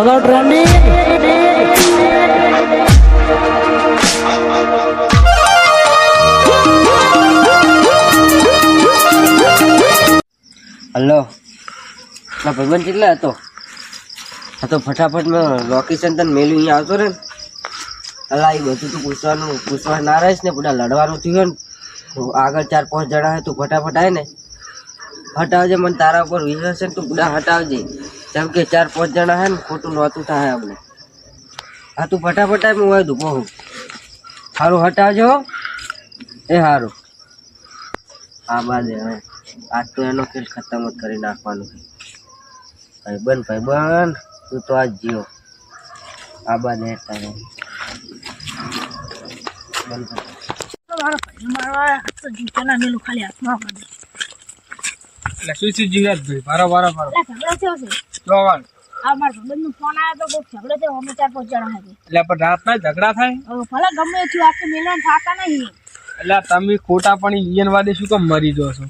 Hello, trending. Hello ના ભાઈબંધ કેટલા હતો? હા તો ફટાફટ મેં લોકેશન તને મેલ્યું અહીંયા આવતો રે ને. અલા એ બધું તું પૂછવાનું પૂછવા ના રહીશ ને બધા લડવાનું થયું ને તો આગળ ચાર પાંચ જણા હે તું ફટાફટ આવે ને. હટાવજે મને તારા ઉપર વિશ્વાસ છે ને તું બધા હટાવજે. કેમ કે ચાર પાંચ જણા હે ને ખોટું નહોતું થાય અમને. હા તું ફટાફટ હું દઉં બહુ સારું હટાવજો એ સારું હા બાદ હવે. આજ તો એનો ખેલ ખતમ જ કરી નાખવાનો છે. ભાઈબંધ ભાઈબંધ તું તો આજ જીઓ આ બાદ હે તારે. ભાઈ મેલું ખાલી હાથમાં પડે એટલે શું જોવાનું આ મારા ફોન આવ્યો તો કોઈ ઝઘડો થયો અમે ચાર પાંચ જણા હતી એટલે પણ રાતના ઝઘડા થાય? ભલે ગમે થયું મેલવાનું થાતા નહીં. એટલે તમે ખોટા પણ ઈયન વાદે શું કેમ મરી જો છો?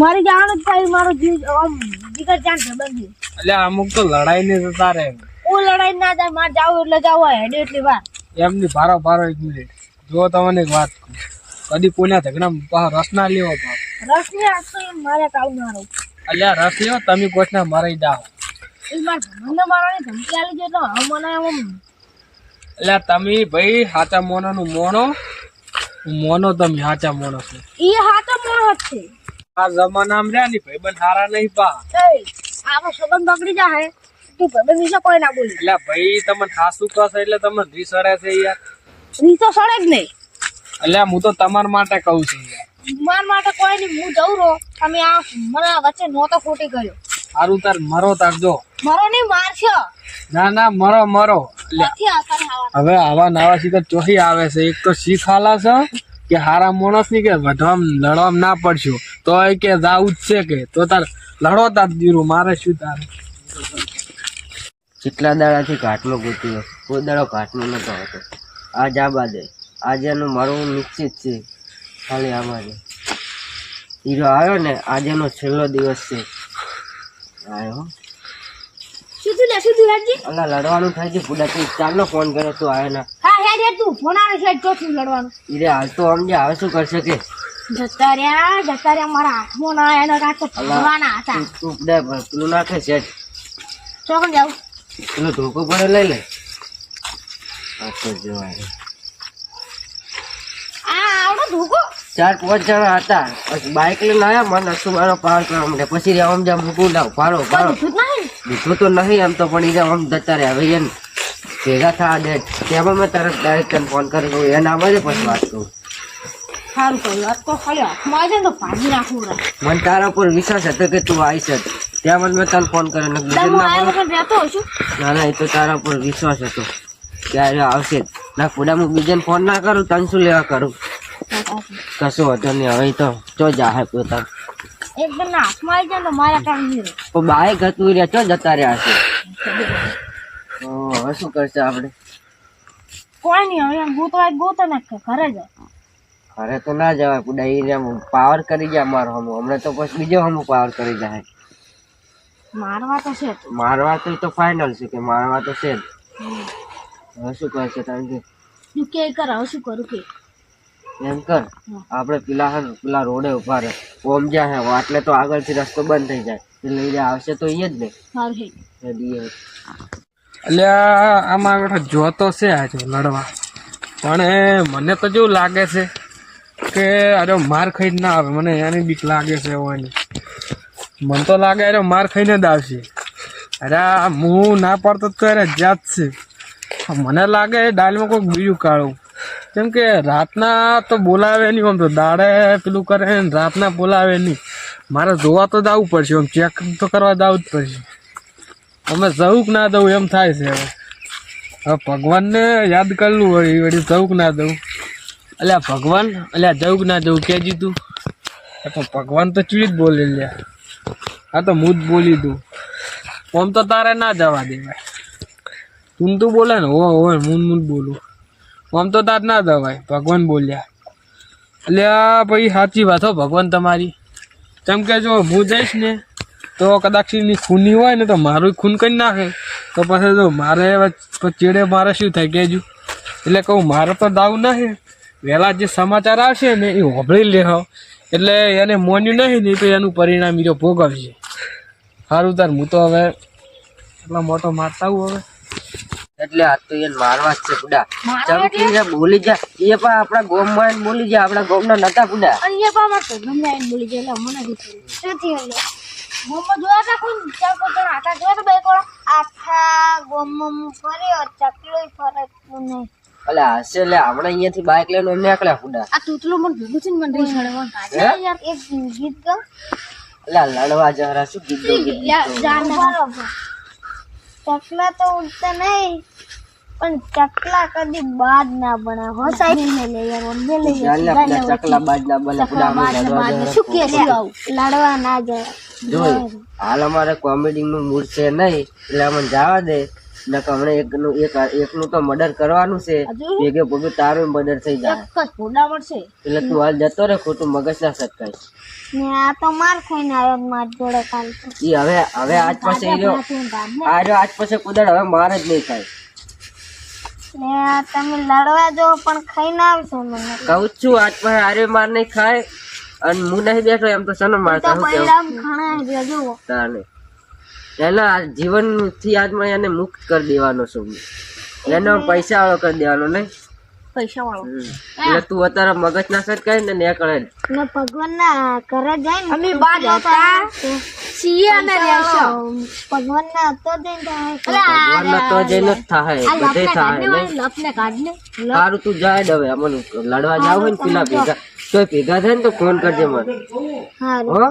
મારી જાણ જ થાય મારો જીવ આમ જીગર જાન સંબંધ? એટલે અમુક તો લડાઈ ને જતા રહે. હું લડાઈ ના જાય મારે જાવ એટલે જાવ હેડે એટલી વાર. એમની ભારો ભારો એક મિનિટ. જો તમને એક વાત કહું. કદી કોઈના ઝઘડા પાછો રસ ના લેવો પાછો રસ ને તો મારે કાઉ ના રહું. એટલે આ રસ લેવો તમે કોઈના મરાઈ જાઓ. એ મારા ભાઈબંધને મારવાની ધમકી આલી છે તો હવે મને એટલે તમે ભાઈ સાચા મોનોનું મોનો? મોનો તમે સાચા મોનો છો. એ હાથો મોણો જ છે. આ જમાનામાં રહ્યા ને ભાઈબંધ સારા નહીં પા આવો સંબંધ બગડી જાય. તું ભાઈબંધ વિશે કોઈ ના બોલી. એટલે ભાઈ તમને ખાસું કહો છો એટલે તમને રીસડે છે યાર. ઈ તો સડે જ નહીં. એટલે હું તો તમારા માટે કહું છું યાર. માર માટે કોઈ નહીં હું જઉં રહો. તમે આ મને વચ્ચે નહોતો ખોટી કર્યો. સારું તાર મરો તાર જો. નહીં મારશો. ના ના મરો મરો. એટલે નથી આવા. હવે આવા તો ચોહી આવે છે. એક તો શીખ આલા છે કે હારા માણસની કે વધવામ લડવામ ના પડશું. તો એ કે જાવું જ છે કે. તો તાર લડો તાર દીરું મારે શું તાર? કેટલા દાડાથી ઘાટલો ગોત્યો કોઈ દાડો ઘાટલો નતો હતો આજ આ બાદે આજે એનું મારું નિશ્ચિત છે. ખાલી આમાં છે હીરો આવ્યો ને આજેનો છેલ્લો દિવસ છે. આવ્યો. સીધું લે સીધું હેડજી અલા લડવાનું થાય છે પૂડા ચાલનો ફોન કર્યો તું આવ્યો ના. હા હેડ હેડ તું ફોન આવે છે તો લડવાનું. હીરે હાલ તો સમજે આવે શું કરશે કે? જતા રહ્યા જતા રહ્યા મારા હાથમાં ના એનો રાત તો ભરવાના હતા. તું દે પેલું નાખે છે. ચોકન જાવ પેલો ધોકો પડે લઈ લે. આ જોવાય. આ આવડો ધોકો. ચાર પાંચ જણા હતા. પછી બાઇક લઈને આવ્યા મને અસુબાનો પાર કરવા માટે પછી આમ જામ મૂકું લાવ પાડો પાડો દીધું જ નહીં. દીધું તો નહીં એમ તો પણ એને આમ જતા રહ્યા. હવે એને ભેગા થવા દે. ત્યાં મેં તરત ડાયરેક્ટ તને ફોન કરી દઉં એના આવે પછી વાત કરું. સારું કહ્યું આ તો ખાલી હાથમાં આવી જાય તો ભાજી નાખવું મને તારા ઉપર વિશ્વાસ હતો કે તું આવીશ ત્યાં મને મેં તને ફોન કર્યો. ને બીજા ના ના એ તો તારા ઉપર વિશ્વાસ હતો. કે આવશે ના હું બીજાને ફોન ના કરું તને શું લેવા કરું? કશું હતો નહીં હવે તો ચો જાહે પોતા એકદમ હાથમાં આવી જાય તો મારા કામ નહીં તો બાઈક હતું રહ્યા ચો જતા રહ્યા છે? હવે શું કરશે આપણે કોઈ નહીં હવે એમ ગોતો તો ઘરે જાય ઘરે તો ના જવાય રહ્યા પાવર કરી ગયા મારો હમું. હમણાં તો પછી બીજો હમું પાવર કરી જાય. મારવા તો છે જ. મારવા તો તો ફાઇનલ છે કે મારવા તો છે જ. હવે શું કરશે કારણ કે કે કરાવ શું કરું કે? એમ કર આપણે પેલા હે પેલા રોડે ઊભા રહે. ઓમ જ્યાં હે એટલે તો આગળથી રસ્તો બંધ થઈ જાય. એટલે લઈ જાય આવશે તો એ જ ને. એટલે આ- આમાં આગળ જોતો છે આજે લડવા. પણ મને તો જેવું લાગે છે કે અરે માર ખાઈને ના આવે. મને એની બીક લાગે છે એવાની મને તો લાગે અરે માર ખાઈને જ આવશે. અરે હું ના પાડતો તો અરે જાત છે. મને લાગે ડાલમાં કોઈક બીજું કાઢું કેમ કે રાતના તો બોલાવે નહીં આમ તો દાડે પેલું કરે ને રાતના બોલાવે નહીં. મારે જોવા તો જવું પડશે, આમ ચેક તો કરવા જવું જ પડશે. અમે જવું ના દઉં એમ થાય છે હવે. હવે ભગવાનને યાદ કરવું વળી વળી જવું ના દઉં અલ્યા ભગવાન, અલ્યા જવું ના જવું કે જીતું? પણ ભગવાન તો ચીડ જ બોલી લ્યા. હા તો હું જ બોલી દઉં. આમ તો તારે ના જવા દેવાય. તું તું બોલે ને, હો હો, હું હું બોલું. આમ તો તાર ના દવાય ભગવાન બોલ્યા. એટલે આ ભાઈ સાચી વાત હો ભગવાન તમારી. કેમ કે જો હું જઈશ ને તો કદાચ એની ખૂની હોય ને તો મારું ખૂન કરી નાખે. તો પછી જો મારે ચેડે મારે શું થાય કહેજો એટલે કહું મારે તો દાવ નહીં વહેલા જે સમાચાર આવશે ને એ હોભળી લે એટલે એને મોન્યું નહીં નહીં તો એનું પરિણામ એ ભોગવશે. સારું તાર, હું તો હવે એટલો મોટો મારતા આવું હવે. એટલે આ તો એને મારવા જ છે બુડા. મારવા ચમકી ને બોલી જા. એ પણ આપણા ગોમમાં બોલી જા. આપણા ગોમના નતા બુડા. અને એ પામાં તો ગમે આઈને બોલી જાય એટલે મને નથી. શું થયું ગોમમાં જોયા તા કોઈ ચાર પાંચ જણા હતા. જોયા તા બે વાળા આખા ગોમમાં ફર્યો. ચકલોય ફરે નહીં. અલે હશે એટલે હમણાં અહીંયાથી બાઇક લઈને એમને આકલા ફૂડા આ તૂતલો મને ભેગું છે ને મને રહી છડવા યાર. એક ગીત ગા અલે લડવા જરા શું ગીત ગીત ચકલા તો ઉડતા નહીં પણ ચકલા કદી બાદ ના બને. હો સાહેબ? ને લે યાર ઓને લે ચાલ ચકલા બાદ ના બને લડવા જરા શું કે છે લડવા ના જાય જોઈ હાલ અમારે કોમેડી નું મૂડ છે નહીં એટલે અમને જવા દે. નકર હમણાં એકનું એક એકનું તો મર્ડર કરવાનું છે. ભેગે ભોગે તારું મર્ડર થઈ જાય. જ ફોડા મળશે એટલે તું હાલ જતો રે ખોટું મગજ ના સટકાય. ને આ તો માર ખાઈને આવ્યો માર જોડે કાલ ઈ હવે હવે આજ પાસે રહ્યો. આ રહ્યો આજ પાસે કુદળ હવે માર જ નહીં થાય ને આ તમે લડવા જો પણ ખાઈને આવશે મને. કહું છું આજ પાસે આરે માર નહીં ખાય. અને હું નહીં બેઠો એમ તો સનો મારતા હું કેવું? ઘણા જુઓ. તાને. એના જીવનથી આજમાં એને મુક્ત કરી દેવાનો છું. એનો પૈસા વાળો કરી દેવાનો નહીં. પૈસા વાળો એટલે તું અત્યારે મગજ ના સટકાય ને ને કરે ને ભગવાન ના ઘરે જાય ને અમે બાર હતા. સીએ અને ભગવાન ના હતો જઈને ભગવાન ના તો જઈને થાય બધે થાય સારું તું જાય હવે. અમને લડવા જાવ હોય ને પેલા ભેગા. તો ભેગા થાય ને તો ફોન કરજે મને. હો?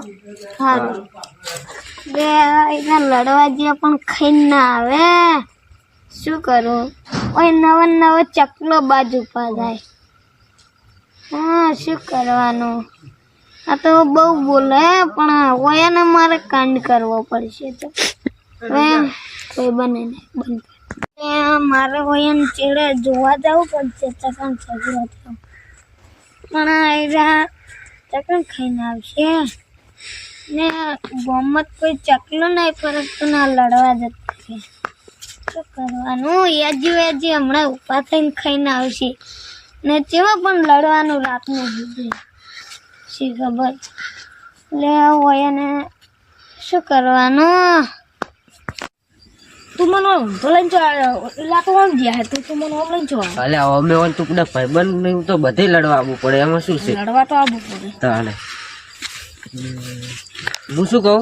બે એના લડવા જે પણ ખાઈ ના આવે. શું કરું? ઓય નવો નવો ચકલો બાજુ પર જાય હા શું કરવાનું? આ તો બહુ બોલે પણ હોય ને મારે કાંડ કરવો પડશે તો. હવે કોઈ બને નહીં બંધ મારે ઓયન ચેડે જોવા જવું પડશે ચકન છગડો થયો. પણ ચકન ખાઈને આવશે? ને ગોમત કોઈ ચકલું નહીં પરંતુ ના લડવા જતું છે. શું કરવાનું? યાજી વેજી હમણાં ઊભા થઈને ખાઈને આવશે. ને તેમાં પણ લડવાનું રાતનું કીધું શી ખબર? લે, હોય ને. શું કરવાનું? તું મને ઊંધો લઈને જો એટલે તો આમ ગયા હે તું તું મને આમ લઈને જો અલે અમે હોય ને તું પેલા ભાઈબંધ ને તો બધે લડવા આવવું પડે એમાં શું છે? લડવા તો આવવું પડે. તાને હું શું કહું?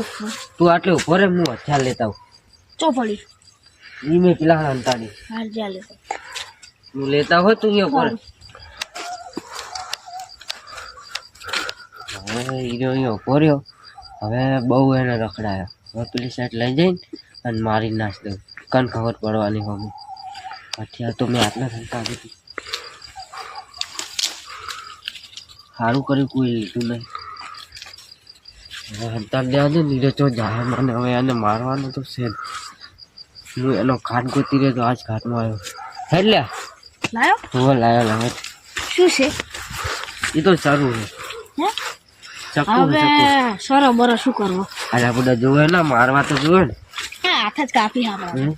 તું આટલે ઊભો રે હું હથિયાર લેતા આવું. ચોપડી ઈ મેં પેલા અંતાડી હાર ચાલે હું લેતા હોય તું અહીંયા ઉપર? હવે હીરો અહીંયા ઊભો રહ્યો. હવે બહુ એને રખડાયો. હવે પેલી સાઈડ લઈ જઈને અને મારી નાશ દઉં. કન ખબર પડવાની હવે. અત્યારે તો મેં આટલા સંતા દીધી. સારું કર્યું કોઈ લીધું નહીં. હંતાર દેવા દે નીરે તો જાય મને. હવે એને મારવાનું તો છે હું એનો ઘાટ ગોતી રહ્યો તો આજ ઘાટમાં આવ્યો. એટલે લાયો. હું લાયો લાવે શું છે? એ તો સારું છે. હે? હવે સરો બરો શું કરવો? અરે બધા જોવે ને મારવા તો જોવે ને. હા હાથ જ કાપી આપણા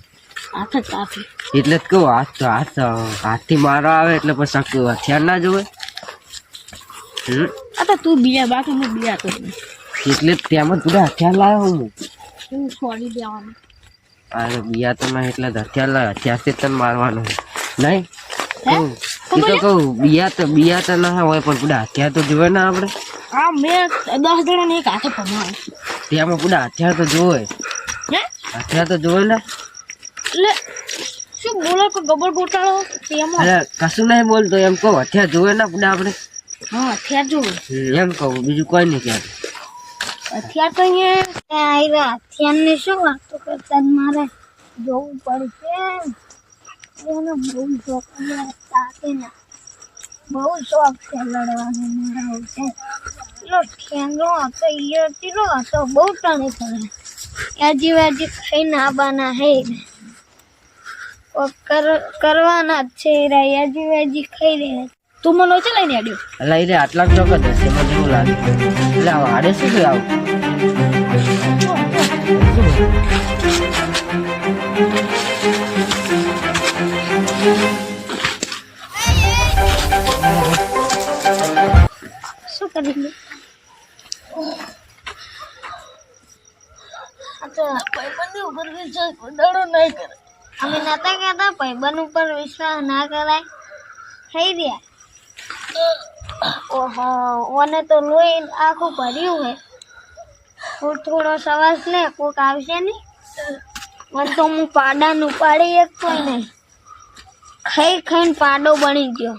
હાથ જ કાપી. એટલે જ કહું હાથ તો હાથ હાથથી મારવા આવે એટલે પછી હથિયાર ના જોવે? આ તો તું બીજા બાકી હું બીજા તો એટલે તેમાં તું હથિયાર લાવ્યો હું. હું છોડી દેવાનું. અરે બિયા તો ના એટલે હથિયાર લાવ્યો. હથિયારથી તને મારવાનું નહીં? એ તો કહું બિયા તો બીજા તો ના હોય પણ બધા હથિયાર તો જોવે ને આપણે. હા મેં દસ જણા ને એક હાથે ભમાવે ત્યાંમાં પૂરા હથિયાર તો જોવે. હથિયાર તો જોઈ લે એટલે શું બોલો કે ગબર ગોટાળો અરે કશું નહીં બોલતો એમ કહું હથિયાર જોવે ને આપણે હા હથિયાર જોવે એમ કહું બીજું કોઈ નહીં કહેતું. હથિયાર તો અહીંયા આવ્યા. હથિયારની શું વાતો કરતા મારે? જોવું પડશે એનો બહુ શોખ સાથે ના. બહુ શોખ છે લડવાનો મારા છે એટલો ઠેંગો હતો ઈયો આ હતો બહુ ટાણે પડે. યાજી વાજી ખાઈને આવવાના હે કરવાના જ છે રા યાજી વાજી ખાઈ રહ્યા છે. તું મને ઓછા લઈને આડ્યો એટલે રે આટલા ચોક્કસ હશે મને એવું લાગે એટલે આડે શું થયું આવું જો, જો. શું કરી ભાઈબંધ વિશ્વાસ ના કરાય થઈ ગયા ઓને તો લોહી આખું ભર્યું હે. હું થોડો સવાસ લે કોક આવશે નહીં મને તો હું પાડાનું પાડી એક કોઈ નહીં ખાઈ ખાઈને પાડો બની ગયો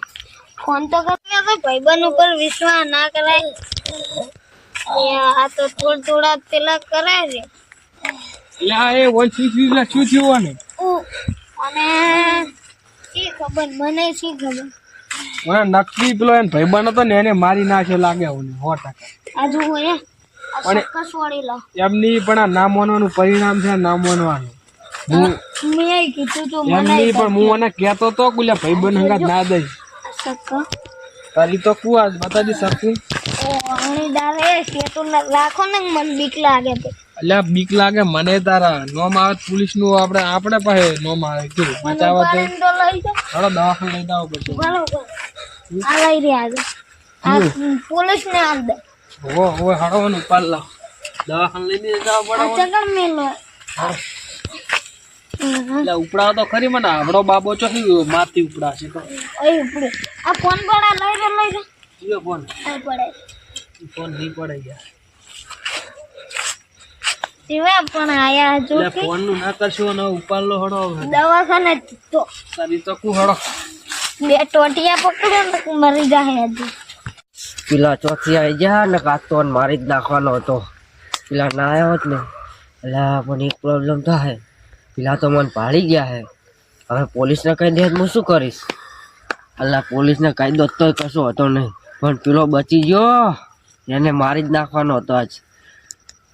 ફોન તો કરી તો ભાઈબંધ ઉપર વિશ્વાસ ના? કરાય આ તો થોડા થોડા પેલા કરાય છે એટલે એ એટલે શું થયું આને અને શી ખબર મને શી ખબર? મને નક્કી પેલો એને ભાઈબંધ હતો ને એને મારી નાખે લાગે હું સો ટકા. આ જુઓ એ અને- સક્કસ વાળી લો. એમની પણ આ ના માનવાનું પરિણામ છે ના માનવાનું મેં કીધું તું મને પણ હું મને કહેતો તો કે ભાઈબંધ હંગાત ના દઈ. તારી તો કુ બતાજી શકું. ઓ દારે રાખો ને મન બીક લાગે એટલે બીક લાગે મને તારા. નોમ આવે પોલીસનું આપણે આપણે પાસે નોમ આવે મને બચાવવા તો દવાખાને લઈ જાવ પછી. આ લઈ રહ્યા છે પોલીસ ને આલ દે. હો હો ને ઉપાડ લાવ. દવાખાને લઈને જવા પડે ચકર મેલો એટલે ઉપડાવ તો ખરી મને. આવડો બાબો ચો માથી ઉપડાશે? તો ઉપડે. આ ફોન પડે લઈ લઈ રે. ફોન? પડે ફોન નહીં પડે યાર સિવાય પણ આયા જો ફોનનું ના કરશો ને ઉપાડ લો હળો દવાખાને તો સારી તો કુ હડો. બે ટોટિયા પકડો ને મરી જાય હજુ. પેલા ચોથી આવી ગયા ને કાતો મારી જ નાખવાનો હતો. પેલા ના આવ્યો હોત ને એટલે પણ એક પ્રોબ્લેમ થાય પેલા તો મને પાડી ગયા હે. હવે પોલીસને કહી દે હું શું કરીશ? અલ્લા પોલીસને કહી દો તોય કશો હતો નહીં. પણ પેલો બચી ગયો. એને મારી જ નાખવાનો હતો આજ.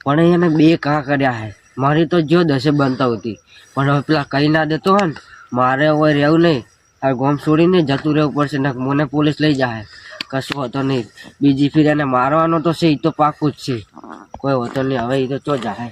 પણ એને બે કાં કર્યા હે. મારી તો જો દસે બનતા હતી. પણ હવે પેલા કહી ના દેતો હોય ને, મારે હવે રહેવું નહીં. આ ગોમ છોડીને જતું રહેવું પડશે ને મને પોલીસ લઈ જાય કશું હોતો નહીં. બીજી ફીર એને મારવાનો તો છે એ તો પાકું જ છે. કોઈ હોતો નહીં, હવે એ તો ચો જાય